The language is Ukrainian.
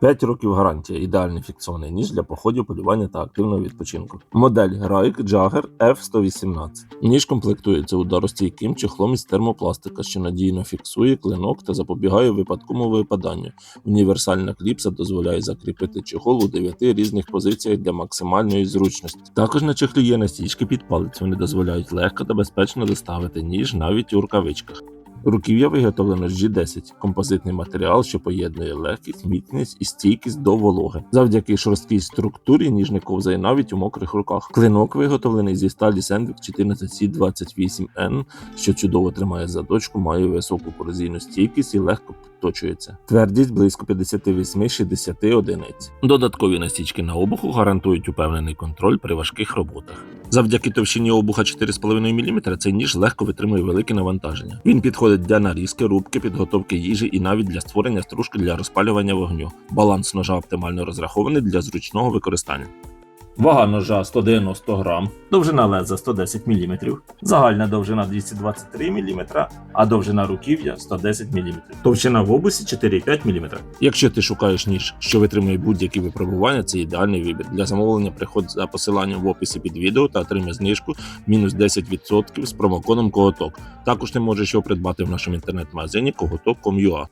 5 років гарантія. Ідеальний фіксований ніж для походів, полювання та активного відпочинку. Модель Raik Jagger F118. Ніж комплектується ударостійким чехлом із термопластика, що надійно фіксує клинок та запобігає випадковому випаданню. Універсальна кліпса дозволяє закріпити чехол у 9 різних позиціях для максимальної зручності. Також на чехлі є настічки під палець. Вони дозволяють легко та безпечно доставити ніж навіть у рукавичках. Руків'я виготовлено з G10 – композитний матеріал, що поєднує легкість, міцність і стійкість до вологи. Завдяки шорсткій структурі ніж не ковзає навіть у мокрих руках. Клинок виготовлений зі сталі Sandvik 14C28N, що чудово тримає заточку, має високу корозійну стійкість і легко підточується. Твердість близько 58-60 одиниць. Додаткові настічки на обуху гарантують упевнений контроль при важких роботах. Завдяки товщині обуха 4,5 мм цей ніж легко витримує велике навантаження. Він підходить для нарізки, рубки, підготовки їжі і навіть для створення стружки для розпалювання вогню. Баланс ножа оптимально розрахований для зручного використання. Вага ножа 190 грам, довжина леза 110 мм, загальна довжина 223 мм, а довжина руків'я 110 мм. Товщина в обусі 4,5 мм. Якщо ти шукаєш ніж, що витримує будь-які випробування, це ідеальний вибір. Для замовлення приходь за посиланням в описі під відео та отримай знижку мінус 10% з промокодом Коготок. Також ти можеш його придбати в нашому інтернет-магазині kogotok.com.ua.